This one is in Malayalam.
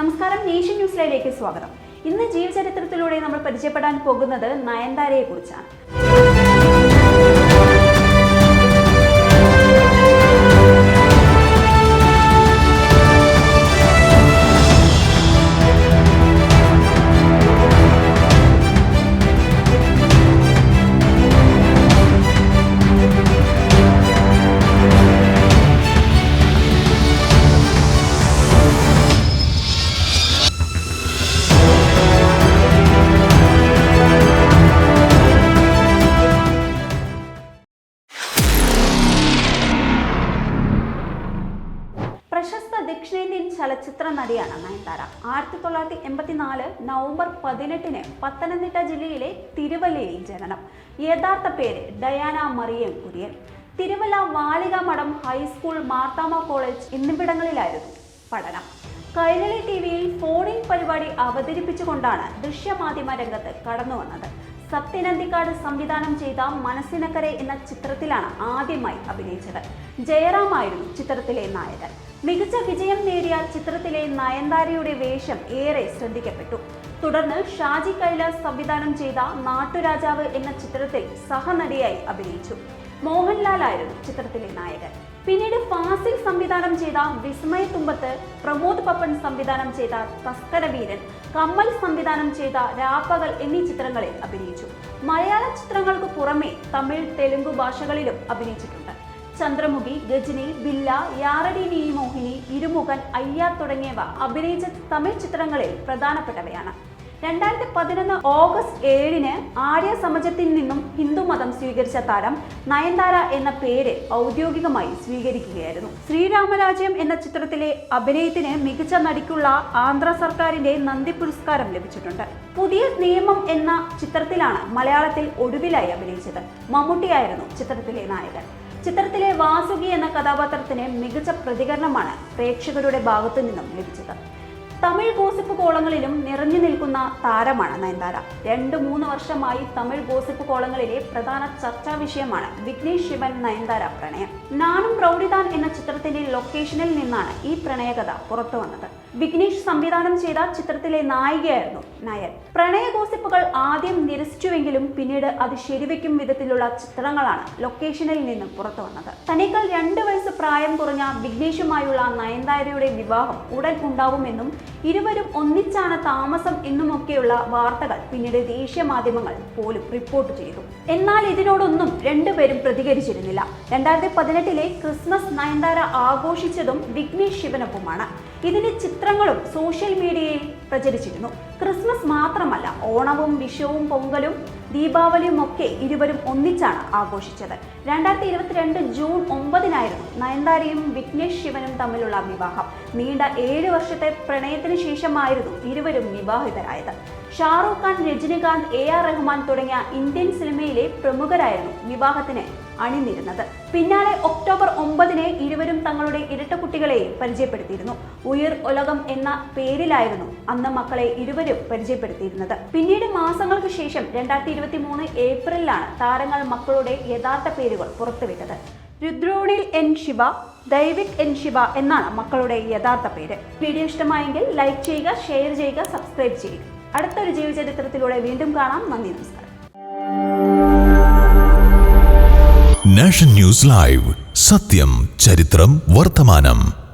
നമസ്കാരം നേഷൻ ന്യൂസ് ലൈവിലേക്ക് സ്വാഗതം. ഇന്ന് ജീവചരിത്രത്തിലൂടെ നമ്മൾ പരിചയപ്പെടാൻ പോകുന്നത് നയൻതാരയെ ചലച്ചിത്ര നടിയാണ് നയൻതാര. ആയിരത്തി തൊള്ളായിരത്തി എൺപത്തിനാല് നവംബർ പതിനെട്ടിന് പത്തനംതിട്ട ജില്ലയിലെ തിരുവല്ലയിൽ ജനനം. യഥാർത്ഥ പേര് Diana Mariam Kurian. Thiruvalla Balika Madhom high school മാർത്താമ college എന്നിവിടങ്ങളിലായിരുന്നു പഠനം. കൈരളി ടി വിയിൽ ഫോണിൻ പരിപാടി അവതരിപ്പിച്ചുകൊണ്ടാണ് ദൃശ്യമാധ്യമ രംഗത്ത് കടന്നു വന്നത് സത്യനന്ദിക്കാട് സംവിധാനം ചെയ്ത മനസ്സിനക്കരെ എന്ന ചിത്രത്തിലാണ് ആദ്യമായി അഭിനയിച്ചത്. ജയറാമായിരുന്നു ചിത്രത്തിലെ നായകൻ. മികച്ച വിജയം നേടിയ ചിത്രത്തിലെ നയൻതാരയുടെ വേഷം ഏറെ ശ്രദ്ധിക്കപ്പെട്ടു. തുടർന്ന് ഷാജി കൈലാസ് സംവിധാനം ചെയ്ത നാട്ടുരാജാവ് എന്ന ചിത്രത്തിൽ സഹനടിയായി അഭിനയിച്ചു. മോഹൻലാലായിരുന്നു ചിത്രത്തിലെ നായകൻ. പിന്നീട് ഫാസിൽ സംവിധാനം ചെയ്ത വിസ്മയ തുമ്പത്ത് പ്രമോദ് പപ്പൻ സംവിധാനം ചെയ്ത തസ്കരവീരൻ കമ്മൽ സംവിധാനം ചെയ്ത രാപ്പകൽ എന്നീ ചിത്രങ്ങളിൽ അഭിനയിച്ചു. മലയാള ചിത്രങ്ങൾക്ക് പുറമെ തമിഴ് തെലുങ്ക് ഭാഷകളിലും അഭിനയിച്ചിട്ടുണ്ട്. ചന്ദ്രമുഖി ഗജനി ബില്ല യാറടി നീ മോഹിനി ഇരുമുഖൻ അയ്യാർ തുടങ്ങിയവ അഭിനയിച്ച തമിഴ് ചിത്രങ്ങളിൽ പ്രധാനപ്പെട്ടവയാണ്. രണ്ടായിരത്തി പതിനൊന്ന് ഓഗസ്റ്റ് ഏഴിന് ആര്യ സമജത്തിൽ നിന്നും ഹിന്ദു മതം സ്വീകരിച്ച താരം നയൻതാര എന്ന പേര് ഔദ്യോഗികമായി സ്വീകരിക്കുകയായിരുന്നു. ശ്രീരാമരാജ്യം എന്ന ചിത്രത്തിലെ അഭിനയത്തിന് മികച്ച നടിക്കുള്ള ആന്ധ്ര സർക്കാരിന്റെ നന്ദി പുരസ്കാരം ലഭിച്ചിട്ടുണ്ട്. പുതിയ നിയമം എന്ന ചിത്രത്തിലാണ് മലയാളത്തിൽ ഒടുവിലായി അഭിനയിച്ചത്. മമ്മൂട്ടിയായിരുന്നു ചിത്രത്തിലെ നായകൻ. ചിത്രത്തിലെ വാസുകി എന്ന കഥാപാത്രത്തിന് മികച്ച പ്രതികരണമാണ് പ്രേക്ഷകരുടെ ഭാഗത്തു നിന്നും ലഭിച്ചത്. തമിഴ് ഗോസിപ്പ് കോളങ്ങളിലും നിറഞ്ഞു നിൽക്കുന്ന താരമാണ് നയൻതാര. രണ്ട് മൂന്ന് വർഷമായി തമിഴ് ഗോസിപ്പ് കോളങ്ങളിലെ പ്രധാന ചർച്ചാ വിഷയമാണ് വിഘ്നേഷ് ശിവൻ നയൻതാര പ്രണയം. നാനും പ്രൗഢിതാൻ എന്ന ചിത്രത്തിന്റെ ലൊക്കേഷനിൽ നിന്നാണ് ഈ പ്രണയകഥ പുറത്തു വന്നത്. വിഘ്നേഷ് സംവിധാനം ചെയ്ത ചിത്രത്തിലെ നായികയായിരുന്നു നയൻ. പ്രണയ ഗോസിപ്പുകൾ ആദ്യം നിരസിച്ചുവെങ്കിലും പിന്നീട് അത് ശരിവെക്കും വിധത്തിലുള്ള ചിത്രങ്ങളാണ് ലൊക്കേഷനിൽ നിന്നും പുറത്തു വന്നത്. തന്നേക്കാൾ രണ്ട് വയസ്സ് പ്രായം കുറഞ്ഞ വിഘ്നേഷുമായുള്ള നയൻതാരയുടെ വിവാഹം ഉടൻ ഉണ്ടാവുമെന്നും ഇരുവരും ഒന്നിച്ചാണ് താമസം എന്നുമൊക്കെയുള്ള വാർത്തകൾ പിന്നീട് ദേശീയ മാധ്യമങ്ങൾ പോലും റിപ്പോർട്ട് ചെയ്തു. എന്നാൽ ഇതിനോടൊന്നും രണ്ടുപേരും പ്രതികരിച്ചിരുന്നില്ല. രണ്ടായിരത്തി പതിനെട്ടിലെ ക്രിസ്മസ് നയൻതാര ആഘോഷിച്ചതും വിഘ്നേഷ് ശിവനൊപ്പമാണ്. ഇതിന്റെ ചിത്രങ്ങളും സോഷ്യൽ മീഡിയയിൽ പ്രചരിച്ചിരുന്നു. ക്രിസ്മസ് മാത്രമല്ല ഓണവും വിഷുവും പൊങ്കലും ദീപാവലിയും ഒക്കെ ഇരുവരും ഒന്നിച്ചാണ് ആഘോഷിച്ചത്. രണ്ടായിരത്തി ഇരുപത്തിരണ്ട് ജൂൺ ഒമ്പതിനായിരുന്നു നയൻതാരയും വിഘ്നേഷ് ശിവനും തമ്മിലുള്ള വിവാഹം. നീണ്ട ഏഴ് വർഷത്തെ പ്രണയത്തിന് ശേഷമായിരുന്നു ഇരുവരും വിവാഹിതരായത്. ഷാറൂഖ് ഖാൻ രജനികാന്ത് എ ആർ റഹ്മാൻ തുടങ്ങിയ ഇന്ത്യൻ സിനിമയിലെ പ്രമുഖരായിരുന്നു വിവാഹത്തിന് അണിനിരുന്നത്. പിന്നാലെ ഒക്ടോബർ ഒമ്പതിന് ഇരുവരും തങ്ങളുടെ ഇരട്ട കുട്ടികളെ പരിചയപ്പെടുത്തിയിരുന്നു. ഉയർ ഉലകം എന്ന പേരിലായിരുന്നു അന്ന് മക്കളെ ഇരുവരും പരിചയപ്പെടുത്തിയിരുന്നത്. പിന്നീട് മാസങ്ങൾക്ക് ശേഷം രണ്ടായിരത്തി ഇരുപത്തി മൂന്ന് ഏപ്രിലാണ് താരങ്ങൾ മക്കളുടെ യഥാർത്ഥ പേരുകൾ പുറത്തുവിട്ടത്. രുദ്രോണിൽ എൻ ശിവ ദൈവിക് എൻ ശിവ എന്നാണ് മക്കളുടെ യഥാർത്ഥ പേര്. വീഡിയോ ഇഷ്ടമായെങ്കിൽ ലൈക്ക് ചെയ്യുക ഷെയർ ചെയ്യുക സബ്സ്ക്രൈബ് ചെയ്യുക. അടുത്തൊരു ജീവചരിത്രത്തിലൂടെ വീണ്ടും കാണാം. നന്ദി നമസ്കാരം. Nation news live. സത്യം ചരിത്രം വർത്തമാനം.